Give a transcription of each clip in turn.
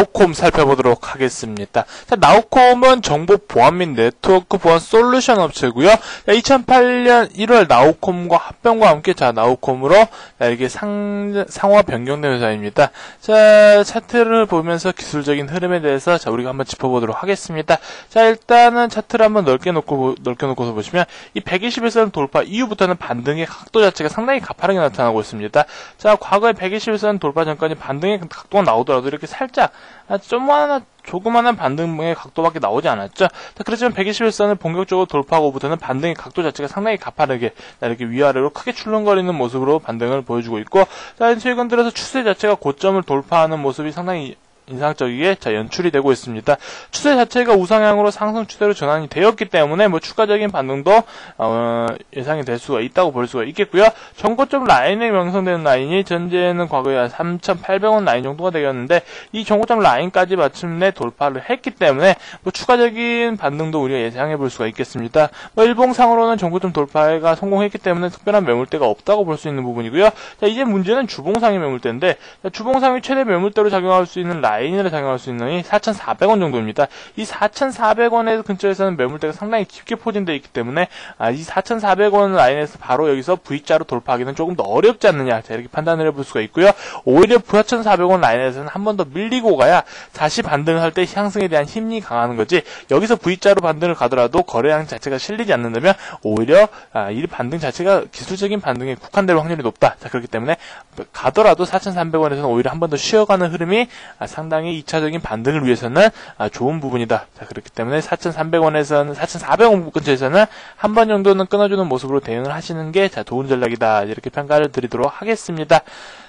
나우콤 살펴보도록 하겠습니다. 자, 나우콤은 정보 보안 및 네트워크 보안 솔루션 업체고요. 2008년 1월 나우콤과 합병과 함께 자 나우콤으로 자, 이렇게 상 상호 변경된 회사입니다. 자 차트를 보면서 기술적인 흐름에 대해서 자 우리가 한번 짚어보도록 하겠습니다. 자 일단은 차트를 한번 넓게 놓고 넓게 놓고서 보시면 이 121선 돌파 이후부터는 반등의 각도 자체가 상당히 가파르게 나타나고 있습니다. 자 과거에 121선 돌파 전까지 반등의 각도가 나오더라도 이렇게 살짝 아, 좀만 조그마한 반등의 각도밖에 나오지 않았죠. 그렇지만 121선을 본격적으로 돌파하고부터는 반등의 각도 자체가 상당히 가파르게 이렇게 위아래로 크게 출렁거리는 모습으로 반등을 보여주고 있고 최근 들어서 추세 자체가 고점을 돌파하는 모습이 상당히 인상적이게 자 연출이 되고 있습니다. 추세 자체가 우상향으로 상승 추세로 전환이 되었기 때문에 뭐 추가적인 반등도 어, 예상이 될 수가 있다고 볼 수가 있겠고요. 정고점 라인에 명성되는 라인이 전제는 과거에 3,800원 라인 정도가 되었는데 이 정고점 라인까지 마침내 돌파를 했기 때문에 뭐 추가적인 반등도 우리가 예상해 볼 수가 있겠습니다. 뭐 일봉상으로는 정고점 돌파가 성공했기 때문에 특별한 매물대가 없다고 볼 수 있는 부분이고요. 자 이제 문제는 주봉상의 매물대인데 주봉상이 최대 매물대로 작용할 수 있는 라인 라인으로 작용할 수 있는 이 4,400원 정도입니다. 이 4,400원의 근처에서는 매물대가 상당히 깊게 포진되어 있기 때문에 아, 이 4,400원 라인에서 바로 여기서 V자로 돌파하기는 조금 더 어렵지 않느냐 자, 이렇게 판단을 해볼 수가 있고요. 오히려 4,400원 라인에서는 한 번 더 밀리고 가야 다시 반등을 할때 향승에 대한 힘이 강하는 거지 여기서 V자로 반등을 가더라도 거래량 자체가 실리지 않는다면 오히려 아, 이 반등 자체가 기술적인 반등에 국한될 확률이 높다. 자, 그렇기 때문에 가더라도 4,300원에서는 오히려 한 번 더 쉬어가는 흐름이 아, 상 당히 2차적인 반등을 위해서는 아, 좋은 부분이다. 자, 그렇기 때문에 4,300원에서는 4,400원 근처에서는 한 번 정도는 끊어주는 모습으로 대응을 하시는 게 자, 좋은 전략이다. 이렇게 평가를 드리도록 하겠습니다.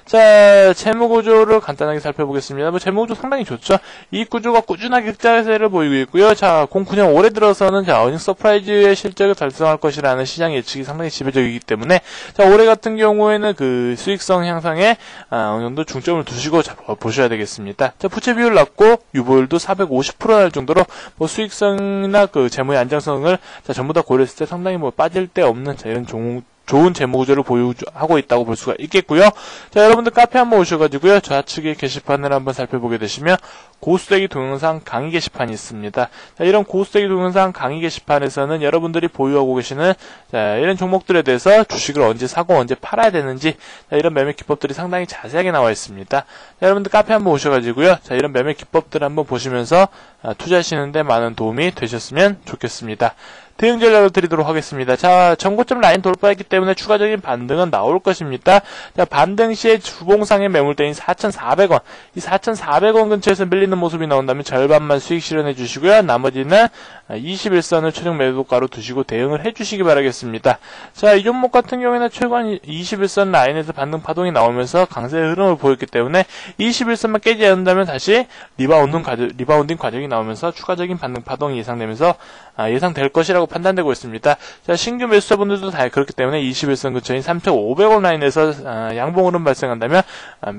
자, 재무 구조를 간단하게 살펴보겠습니다. 뭐 재무 구조 상당히 좋죠. 이 구조가 꾸준하게 흑자세를 보이고 있고요. 자, 09년 올해 들어서는 자, 어닝 서프라이즈의 실적을 달성할 것이라는 시장 예측이 상당히 지배적이기 때문에 자, 올해 같은 경우에는 그 수익성 향상에 아, 어느 정도 중점을 두시고 자, 보셔야 되겠습니다. 자, 부채 비율 낮고 유보율도 450%날 정도로 뭐 수익성이나 그 재무의 안정성을 자, 전부 다 고려했을 때 상당히 뭐 빠질 데 없는 자, 이런 종 좋은 재무 구조를 보유하고 있다고 볼 수가 있겠고요. 자, 여러분들 카페 한번 오셔가지고요. 좌측에 게시판을 한번 살펴보게 되시면 고수대기 동영상 강의 게시판이 있습니다. 자, 이런 고수대기 동영상 강의 게시판에서는 여러분들이 보유하고 계시는 자, 이런 종목들에 대해서 주식을 언제 사고 언제 팔아야 되는지 자, 이런 매매 기법들이 상당히 자세하게 나와 있습니다. 자, 여러분들 카페 한번 오셔가지고요. 자, 이런 매매 기법들 한번 보시면서 아, 투자하시는데 많은 도움이 되셨으면 좋겠습니다. 대응 전략을 드리도록 하겠습니다. 자, 전고점 라인 돌파했기 때문에 추가적인 반등은 나올 것입니다. 자, 반등 시에 주봉상의 매물대인 4,400원. 이 4,400원 근처에서 밀리는 모습이 나온다면 절반만 수익 실현해 주시고요. 나머지는 21선을 최종 매도가로 두시고 대응을 해 주시기 바라겠습니다. 자, 이 종목 같은 경우에는 최근 21선 라인에서 반등 파동이 나오면서 강세의 흐름을 보였기 때문에 21선만 깨지 않는다면 다시 리바운딩, 과정, 리바운딩 과정이 나오면서 추가적인 반등 파동이 예상되면서 아, 예상될 것이라고 판단되고 있습니다. 자, 신규 매수자분들도 다 그렇기 때문에 21선 근처인 3,500원 라인에서 아, 양봉 흐름 발생한다면 아,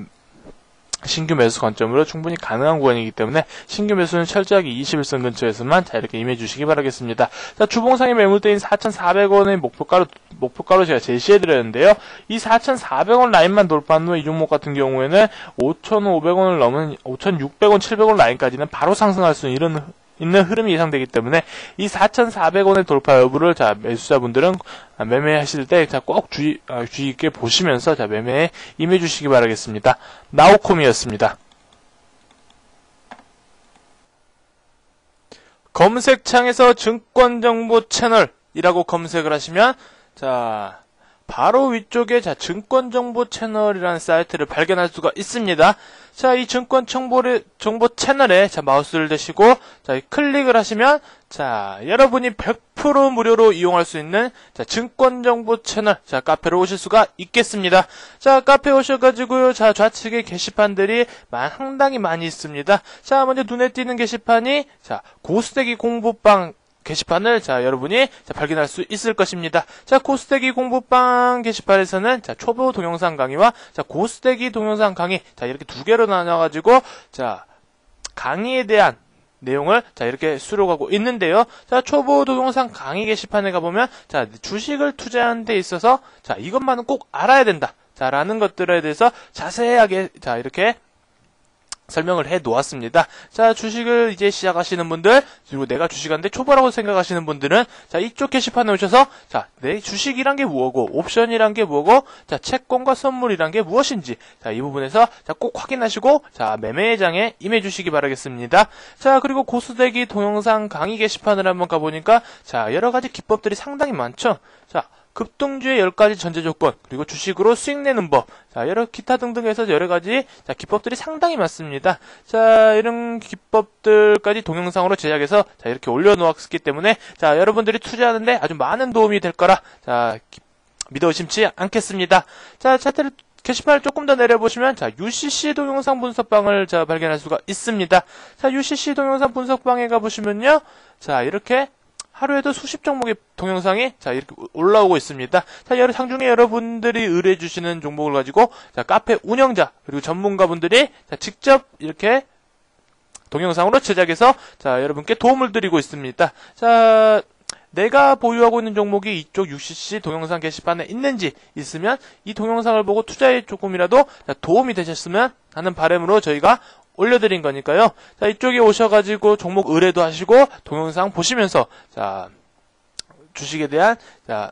신규 매수 관점으로 충분히 가능한 구간이기 때문에 신규 매수는 철저하게 21선 근처에서만 자 이렇게 임해 주시기 바라겠습니다. 자 주봉상의 매물대인 4,400원의 목표가로 목표가로 제가 제시해 드렸는데요. 이 4,400원 라인만 돌파한 후에 이 종목 같은 경우에는 5,500원을 넘은 5,600원, 700원 라인까지는 바로 상승할 수 있는 이런 있는 흐름이 예상되기 때문에 이 4,400원의 돌파 여부를 자 매수자분들은 매매하실 때자꼭 주의 어, 주의 있게 보시면서 자 매매에 임해 주시기 바라겠습니다. 나우콤이었습니다. 검색창에서 증권정보 채널이라고 검색을 하시면 자 바로 위쪽에 자 증권정보 채널이라는 사이트를 발견할 수가 있습니다. 자, 이 증권 정보를, 정보 채널에 자, 마우스를 대시고 자, 클릭을 하시면 자, 여러분이 100% 무료로 이용할 수 있는 자, 증권 정보 채널 자, 카페로 오실 수가 있겠습니다. 자, 카페 오셔 가지고요. 자, 좌측에 게시판들이 상당히 많이 있습니다. 자, 먼저 눈에 띄는 게시판이 자, 고스대기 공부방 게시판을 자 여러분이 자, 발견할 수 있을 것입니다. 자 고스테기 공부방 게시판에서는 자 초보 동영상 강의와 자 고스테기 동영상 강의 자 이렇게 두 개로 나눠가지고 자 강의에 대한 내용을 자 이렇게 수록하고 있는데요. 자 초보 동영상 강의 게시판에 가보면 자 주식을 투자하는 데 있어서 자 이것만은 꼭 알아야 된다. 자라는 것들에 대해서 자세하게 자 이렇게 설명을 해 놓았습니다. 자, 주식을 이제 시작하시는 분들, 그리고 내가 주식한데 초보라고 생각하시는 분들은, 자, 이쪽 게시판에 오셔서, 자, 내 주식이란 게 뭐고, 옵션이란 게 뭐고, 자, 채권과 선물이란 게 무엇인지, 자, 이 부분에서, 자, 꼭 확인하시고, 자, 매매장에 임해 주시기 바라겠습니다. 자, 그리고 고수대기 동영상 강의 게시판을 한번 가보니까, 자, 여러 가지 기법들이 상당히 많죠? 자, 급등주의 10가지 전제 조건, 그리고 주식으로 수익 내는 법, 자, 여러 기타 등등해서 여러 가지 자, 기법들이 상당히 많습니다. 자, 이런 기법들까지 동영상으로 제작해서 자, 이렇게 올려놓았기 때문에 자, 여러분들이 투자하는데 아주 많은 도움이 될 거라 자, 기- 믿어 의심치 않겠습니다. 자, 차트를 게시판을 조금 더 내려보시면 자 UCC 동영상 분석방을 자 발견할 수가 있습니다. 자 UCC 동영상 분석방에 가보시면요, 자 이렇게 하루에도 수십 종목의 동영상이 자 이렇게 올라오고 있습니다. 자 여러 상중에 여러분들이 의뢰해 주시는 종목을 가지고 자 카페 운영자 그리고 전문가분들이 자 직접 이렇게 동영상으로 제작해서 자 여러분께 도움을 드리고 있습니다. 자 내가 보유하고 있는 종목이 이쪽 UCC 동영상 게시판에 있는지 있으면 이 동영상을 보고 투자에 조금이라도 자, 도움이 되셨으면 하는 바람으로 저희가 올려드린 거니까요. 자, 이쪽에 오셔가지고 종목 의뢰도 하시고 동영상 보시면서 자, 주식에 대한 자,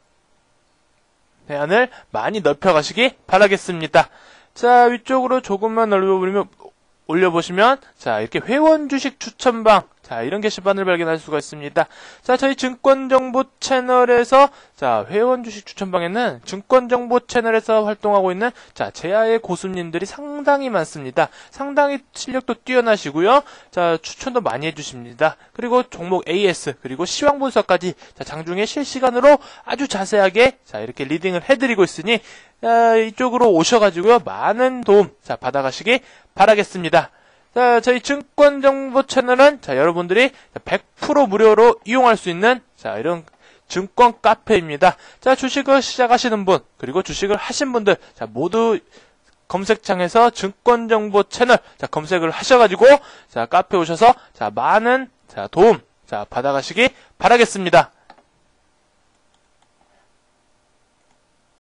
대안을 많이 넓혀가시기 바라겠습니다. 자, 위쪽으로 조금만 넓혀보면 올려보시면 자 이렇게 회원 주식 추천방 자 이런 게시판을 발견할 수가 있습니다. 자 저희 증권정보 채널에서 자 회원 주식 추천방에는 증권정보 채널에서 활동하고 있는 자 제야의 고수님들이 상당히 많습니다. 상당히 실력도 뛰어나시고요. 자 추천도 많이 해 주십니다. 그리고 종목 AS 그리고 시황 분석까지 자 장중에 실시간으로 아주 자세하게 자 이렇게 리딩을 해 드리고 있으니 자, 이쪽으로 오셔 가지고요 많은 도움 자 받아 가시기 바라겠습니다. 자, 저희 증권 정보 채널은 자, 여러분들이 100% 무료로 이용할 수 있는 자, 이런 증권 카페입니다. 자, 주식을 시작하시는 분, 그리고 주식을 하신 분들, 자, 모두 검색창에서 증권 정보 채널 자, 검색을 하셔 가지고 자, 카페 오셔서 자, 많은 자, 도움 자, 받아가시기 바라겠습니다.